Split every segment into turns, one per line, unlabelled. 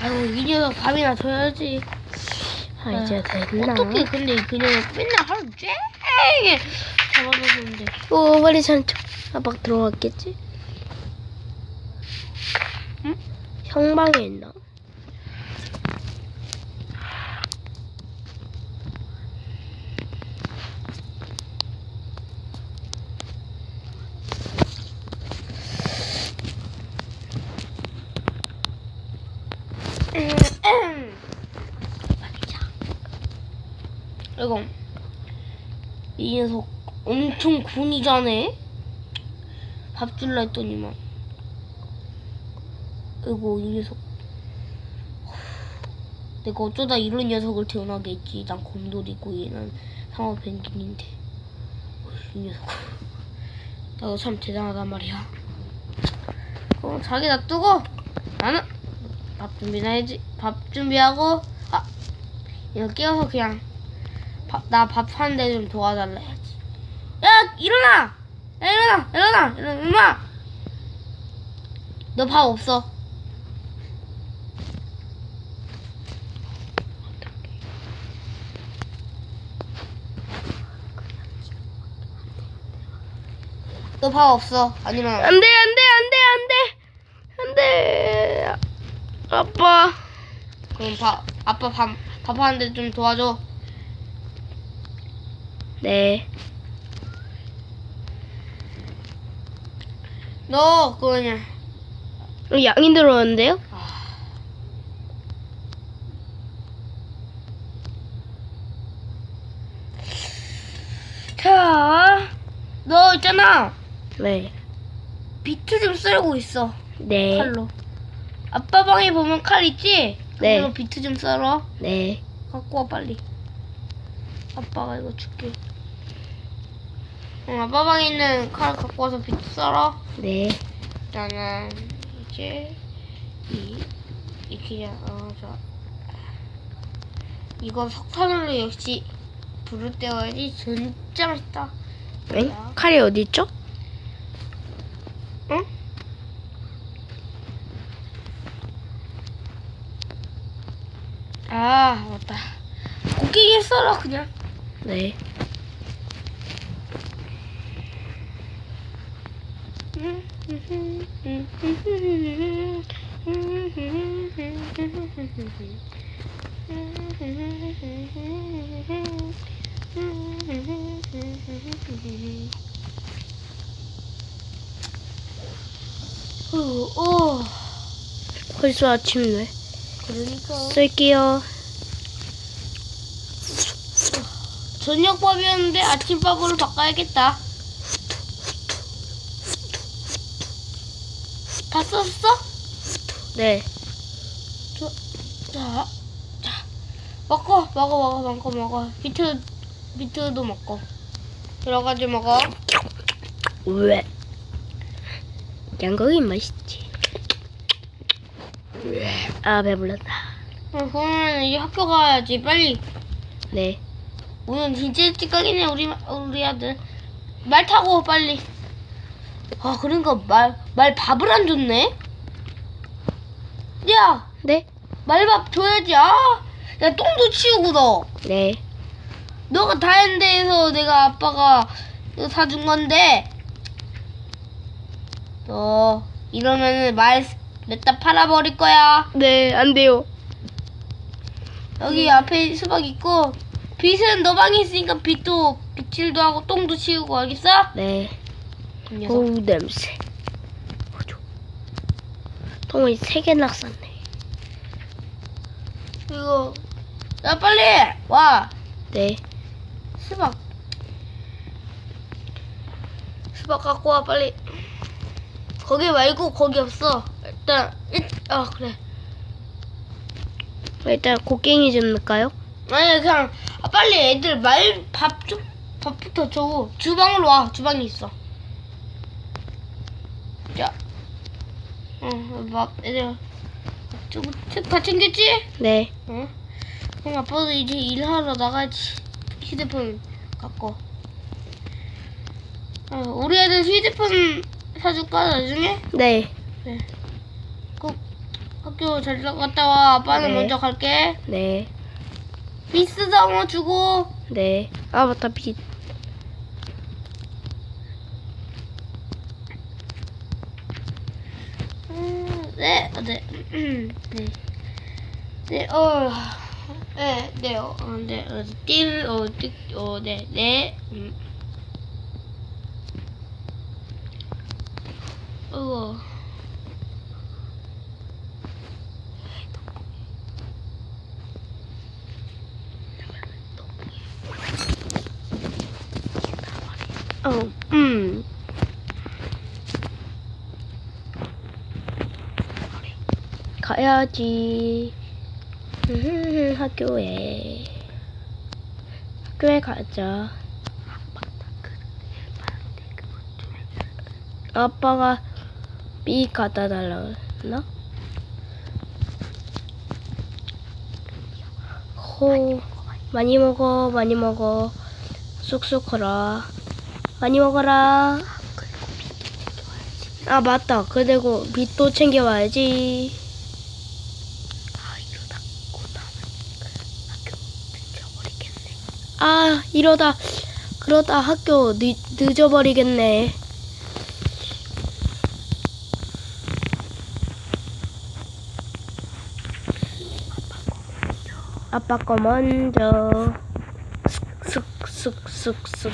아이고 이 녀석 밥이나 줘야지.
아, 이제 됐나?
어떻게 근데 그 녀석 맨날 하루 종일 잡아놓는데.
오, 빨리 산쪽. 아빠 들어갔겠지?
응?
형방에 있나?
이거 이 녀석 엄청 군이자네. 밥 줄라 했더니만. 아이고 이 녀석. 내가 어쩌다 이런 녀석을 태어나게 했지. 난 곰돌이고 얘는 상어 펭귄인데. 이 녀석. 나도 참 대단하단 말이야. 어, 자기 놔두고 나는 밥 준비나 해야지. 밥 준비하고 아 이거 깨워서 그냥 나밥 하는데 좀 도와달라 해 야 일어나! 야 일어나! 일어나! 일어나! 엄마! 너밥 없어. 너 밥 없어. 안 일어나.
안 돼, 안 돼, 안 돼, 안 돼! 안 돼! 아빠.
그럼 밥 아빠 밥, 밥 하는데 좀 도와줘.
네.
너 그거 그냥
어, 양이 들어왔는데요?
자, 너 있잖아.
네.
비트 좀 썰고 있어.
네.
칼로. 아빠 방에 보면 칼 있지?
네.
그걸로 비트 좀 썰어.
네.
갖고 와 빨리. 아빠가 이거 줄게. 응, 아빠 방에 있는 칼 갖고 와서 비트 썰어.
네.
나는 이제 이 이렇게 어, 저 이거 석탄으로 역시 불을 떼어야지 진짜 맛있다.
엥? 칼이 어디 있죠?
응? 아 맞다. 고기에 썰어 그냥.
네.
오,
벌써 아침네.
그러니까
쓸게요.
저녁밥이었는데 아침밥으로 바꿔야겠다. 다 썼어?
네.
자, 자, 먹고, 먹어, 먹어, 먹어, 먹어. 비트, 비트도 먹고. 여러 가지 먹어.
왜? 양고기 맛있지. 아 배불렀다.
어, 그러면 이제 학교 가야지, 빨리.
네.
오늘 진짜 일찍 가겠네, 우리, 우리 아들. 말 타고, 빨리. 아, 그러니까 말, 말 밥을 안 줬네? 야,
네.
말밥 줘야지, 아! 야, 똥도 치우고, 너.
네.
너가 다 했는데 해서 내가 아빠가 이거 사준 건데 너 이러면은 말 냈다 팔아버릴 거야
네. 안 돼요.
여기 앞에 수박 있고 빗은 너 방에 있으니까 빗도 빗질도 하고 똥도 치우고 알겠어?
네. 오 냄새. 통이 세 개나 쌌네.
이거 야 빨리! 와!
네.
수박. 수박 갖고 와 빨리. 거기 말고 거기 없어. 일단 일, 아 그래.
일단 곡괭이 좀 넣을까요?
아니 그냥 아, 빨리 애들 말 밥 좀 밥부터 줘 주방으로 와. 주방에 있어 자어밥 애들 좀다 챙겼지?
네.
응 그럼 아빠도 이제 일하러 나가지 휴대폰 갖고 어, 우리 애들 휴대폰 사줄까 나중에?
네.
꼭 학교 잘 갔다 와. 아빠는
네.
먼저 갈게.
네.
비스 상어 주고.
네. 아, 맞다, 빛.
음, 네, 어, 네, 음, 네, 네, 어, 네, 네, 어, 어, 네, 어, 띠, 어, 띠, 어, 네, 네, 음. 어,
어, 음. 가야지. 음, 학교에. 학교에 가자. 아빠가 삐 갖다 달라고 했나? 호, 많이 먹어, 많이 먹어. 쑥쑥 커라. 많이 먹어라. 아, 맞다. 그리고 빛도 챙겨와야지. 아, 이러다 학교 늦어버리겠네. 아, 이러다, 그러다 학교 늦, 늦어버리겠네. 아빠 거 먼저. 쓱쓱쓱쓱쓱.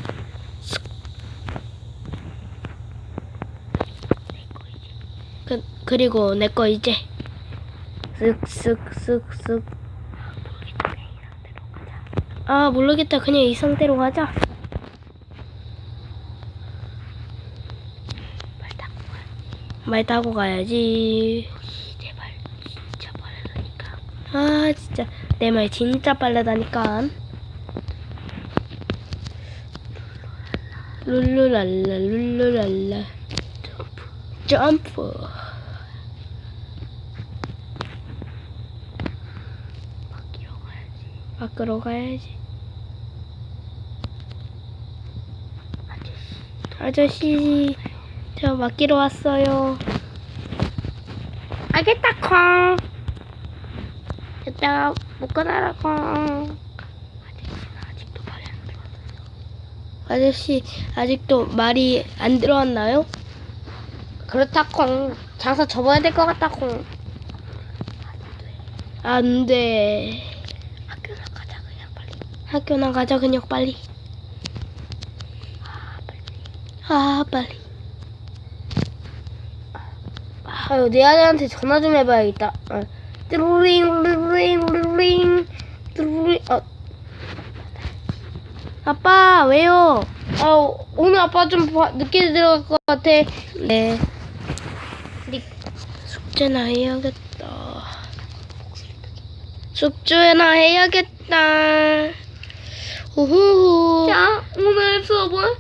그, 그리고 내 거 이제 쓱쓱쓱쓱 아 모르겠다. 그냥 이 상태로 가자. 말 타고 가야지. 제발 진짜 빠르다니까. 아 진짜. 내 말 진짜 빠르다니까. 룰루랄라 룰루랄라 점프 밖으로 가야지 아저씨 저 맡기러 왔어요 알겠다 콩 이따가 못 가라 콩 아저씨 아직도 말이 안 들어왔나요?
그렇다 콩. 장사 접어야 될 것 같다 콩.
안 돼. 학교나 가자 그냥 빨리. 학교 나 가자 그냥 빨리. 아 빨리.
아유, 내 아들한테 전화 좀 해봐야겠다. 어. 뚜루링, 뚜루링, 뚜루링, 뚜루링. 어,
아빠 왜요?
아, 오늘 아빠 좀 바- 늦게 들어갈 것 같아.
네.
네.
숙제나 해야겠다. 숙제나 해야겠다. 우후.
자, 오늘 수업은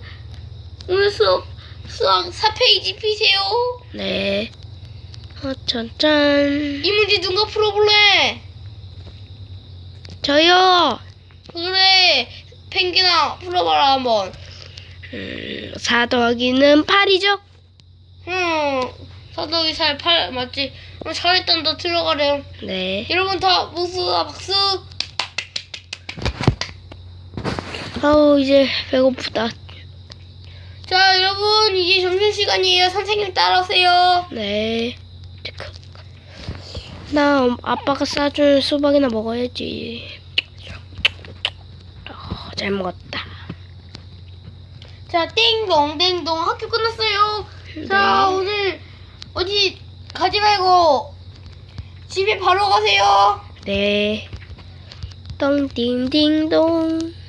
오늘 수업 수학 4페이지 피세요.
네. 어, 짠짠.
이 문제 누가 풀어볼래?
저요.
그래, 펭귄아 풀어봐라 한번.
음, 4 더하기는 8이죠?
응, 사덕이 살팔 맞지? 어, 잘했다, 너 들어가래.
네.
여러분 다 박수야 박수.
아우, 이제 배고프다.
자, 여러분 이제 점심 시간이에요. 선생님 따라오세요.
네. 나 엄- 아빠가 싸준 수박이나 먹어야지. 어, 잘 먹었다.
자, 띵동 띵동 학교 끝났어요. 자,
네.
오늘 어디 가지 말고 집에 바로 가세요.
네. 똥띵띵동.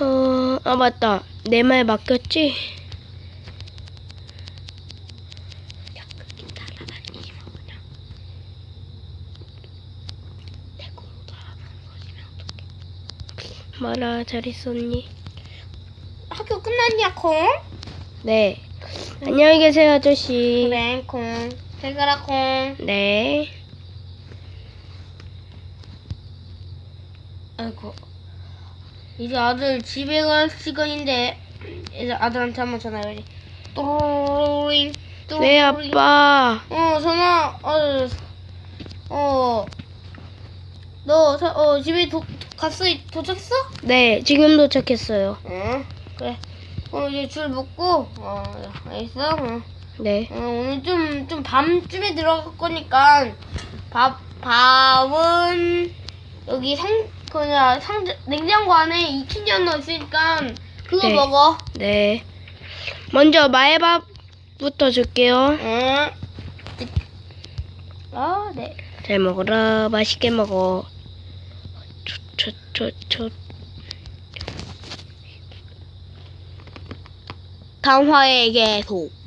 어, 아, 맞다. 내 말 맡겼지? 말아, 잘 있었니?
학교 끝났냐, 콩?
네. 안녕히 계세요, 아저씨.
그래, 콩. 잘 가라, 콩.
네.
아이고. 이제 아들 집에 갈 시간인데, 이제 아들한테 한번 전화해야지. 또링,
네, 아빠.
어, 전화, 어, 어, 너, 서- 어, 집에 도, 갔어? 도착했어?
네, 지금 도착했어요.
응, 그래. 어, 이제 줄 먹고, 어, 알겠어? 어,
네.
어, 오늘 좀, 좀 밤쯤에 들어갈 거니까, 밥, 밥은, 여기 상, 그냥 상자, 냉장고 안에 익힌전 넣었으니까, 그거
네.
먹어.
네. 먼저 마애밥부터 줄게요.
응. 아, 네.
잘 먹어라. 맛있게 먹어. 초초초초.
다음 화에 계속.